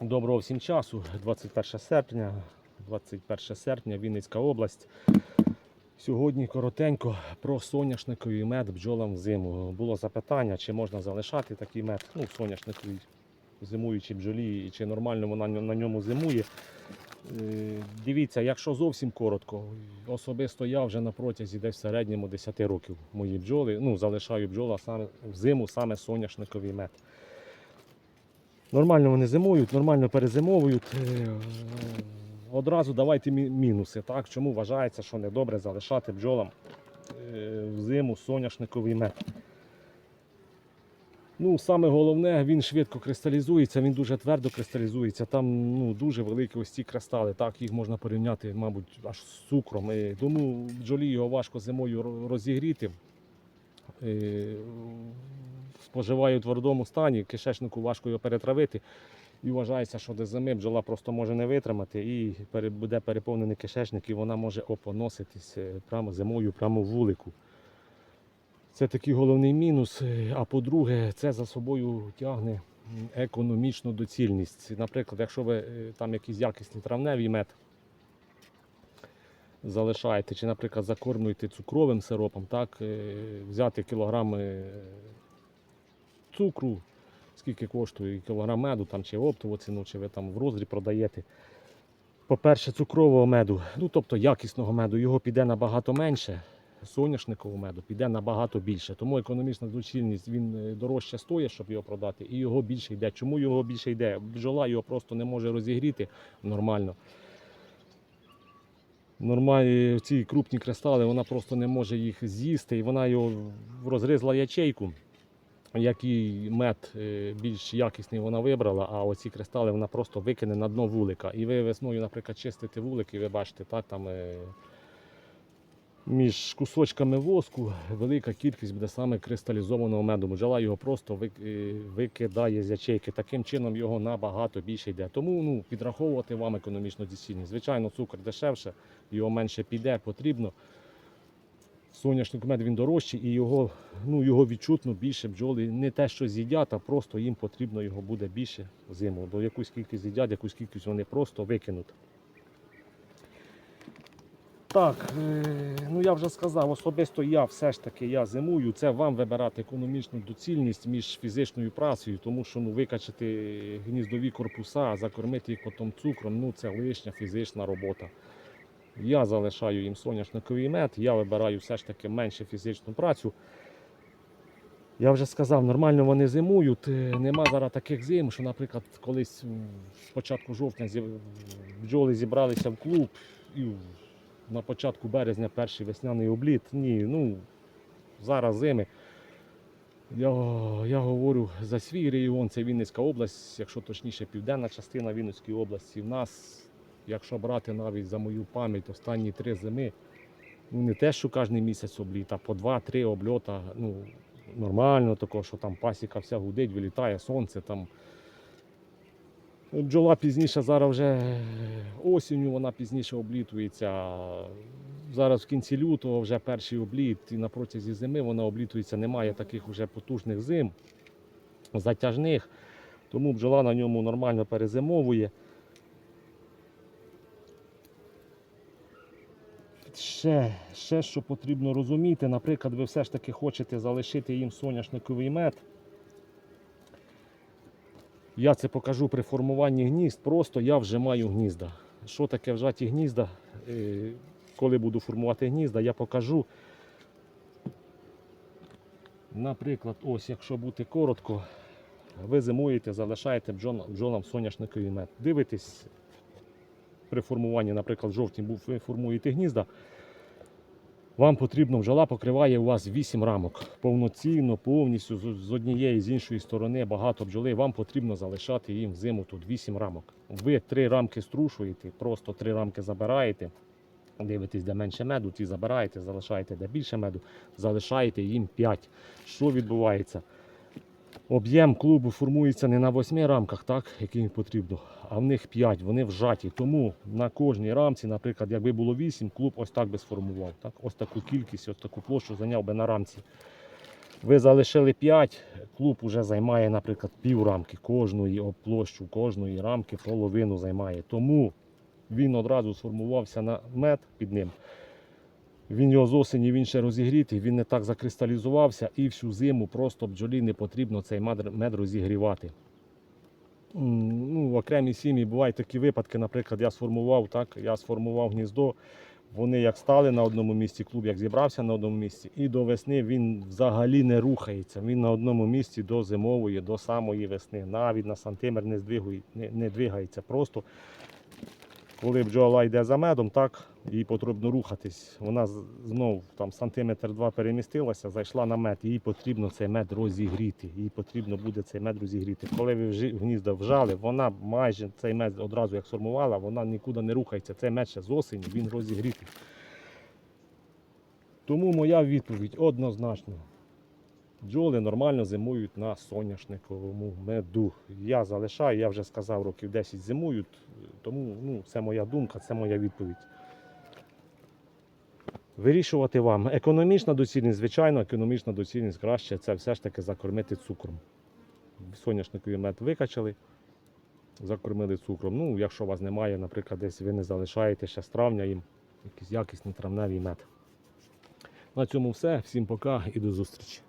Доброго всім часу. 21 серпня, 21 серпня, Вінницька область. Сьогодні коротенько про соняшниковий мед бджолам взиму. Було запитання, чи можна залишати такий мед, ну, соняшниковий зимуючій бджолі, і чи нормально вона на ньому зимує. Е, Дивіться, якщо зовсім коротко, особисто я вже на протязі десь в середньому 10 років мої бджоли, ну, залишаю бджола саме взиму саме соняшниковий мед. Нормально вони зимують, нормально перезимовують. Е, Одразу давайте мінуси. Так? Чому вважається, що недобре залишати бджолам е, взиму соняшниковий мед. Ну, саме головне, він швидко кристалізується, він дуже твердо кристалізується. Там ну, дуже великі ось ці кристали. Так, їх можна порівняти, мабуть, аж з цукром. Тому бджолі його важко зимою розігріти. Споживає у твердому стані, кишечнику важко його перетравити. І вважається, що до зими бджола просто може не витримати і буде переповнений кишечник, і вона може опоноситись е, прямо зимою, прямо в вулику. Це такий головний мінус. А по-друге, це за собою тягне економічну доцільність. Наприклад, якщо ви е, там якийсь якісний травневий мед залишаєте, чи, наприклад, закормлюєте цукровим сиропом, так, е, взяти кілограми цукру, скільки коштує кілограм меду, там, чи оптову ціну, чи ви там в роздрі продаєте. По-перше, цукрового меду, ну тобто якісного меду, його піде набагато менше. Соняшникового меду піде набагато більше. Тому економічна доцільність він е, дорожче стоїть, щоб його продати, і його більше йде. Чому його більше йде? Бджола його просто не може розігріти нормально. Нормальні ці крупні кристали, вона просто не може їх з'їсти, і вона його розризла ячейку який мед е, більш якісний вона вибрала, а оці кристали вона просто викине на дно вулика. І ви весною, наприклад, чистите вулик, і ви бачите, так, там е, між кусочками воску велика кількість буде саме кристалізованого меду. Бджола його просто е, викидає з ячейки. Таким чином його набагато більше йде. Тому ну, підраховувати вам економічну доцільність. Звичайно, цукор дешевше, його менше піде, потрібно. Соняшник мед він дорожчий і його, ну, його відчутно більше бджоли не те, що з'їдять, а просто їм потрібно його буде більше зиму. Бо якусь кількість з'їдять, якусь кількість вони просто викинуть. Так, е, ну я вже сказав, особисто я все ж таки я зимую. Це вам вибирати економічну доцільність між фізичною працею, тому що ну, викачати гніздові корпуса, закормити їх потім цукром, ну це лишня фізична робота. Я залишаю їм соняшниковий мед, я вибираю все ж таки менше фізичну працю. Я вже сказав, нормально вони зимують. е, Нема зараз таких зим, що, наприклад, колись з початку жовтня бджоли зібралися в клуб і на початку березня перший весняний обліт. Ні, ну зараз зими. Я, я говорю за свій регіон, це Вінницька область, якщо точніше, південна частина Вінницької області. В нас якщо брати навіть за мою пам'ять останні три зими, ну не те, що кожен місяць обліт, а по два-три обльота, ну нормально тако, що там пасіка вся гудить, вилітає сонце там. Бджола пізніше зараз вже осінню вона пізніше облітується. Зараз в кінці лютого вже перший обліт, і на протязі зими вона облітується, немає таких вже потужних зим, затяжних. Тому бджола на ньому нормально перезимовує. Ще, ще що потрібно розуміти, наприклад, ви все ж таки хочете залишити їм соняшниковий мед. Я це покажу при формуванні гнізд, просто я вжимаю гнізда. Що таке вжаті гнізда? Е, Коли буду формувати гнізда, я покажу. Наприклад, ось, якщо бути коротко, ви зимуєте, залишаєте бджол- бджолам соняшниковий мед. Дивитесь, при формуванні, наприклад, в жовтні ви формуєте гнізда, вам потрібно бджола покриває у вас 8 рамок. Повноцінно, повністю, з однієї, з іншої сторони, багато бджоли. Вам потрібно залишати їм взиму тут 8 рамок. Ви три рамки струшуєте, просто три рамки забираєте. Дивитесь, де менше меду, ті забираєте, залишаєте де більше меду, залишаєте їм 5. Що відбувається? Об'єм клубу формується не на 8 рамках, так, які їм потрібно, а в них 5, вони вжаті. Тому на кожній рамці, наприклад, якби було 8, клуб ось так би сформував. Так? Ось таку кількість, ось таку площу зайняв би на рамці. Ви залишили 5, клуб вже займає, наприклад, пів рамки кожної площу кожної рамки половину займає. Тому він одразу сформувався на мед під ним. Він його з осені він ще розігрітий, він не так закристалізувався і всю зиму просто бджолі не потрібно цей мед, розігрівати. Ну, в окремій сім'ї бувають такі випадки, наприклад, я сформував так, я сформував гніздо. Вони як стали на одному місці, клуб як зібрався на одному місці, і до весни він взагалі не рухається. Він на одному місці до зимової, до самої весни. Навіть на сантиметр не, не, не двигається. Просто коли бджола йде за медом, так, їй потрібно рухатись. Вона знов там сантиметр два перемістилася, зайшла на мед, їй потрібно цей мед розігріти. Їй потрібно буде цей мед розігріти. Коли ви гнізда вжали, вона майже цей мед одразу як сформувала, вона нікуди не рухається. Цей мед ще з осені, він розігрітий. Тому моя відповідь однозначно. Бджоли нормально зимують на соняшниковому меду. Я залишаю, я вже сказав, років 10 зимують, тому ну, це моя думка, це моя відповідь. Вирішувати вам. Економічна доцільність, звичайно, економічна доцільність краще це все ж таки закормити цукром. Соняшниковий мед викачали, закормили цукром. Ну, якщо у вас немає, наприклад, десь ви не залишаєте ще з травня їм якийсь якісний травневий мед. На цьому все. Всім пока і до зустрічі.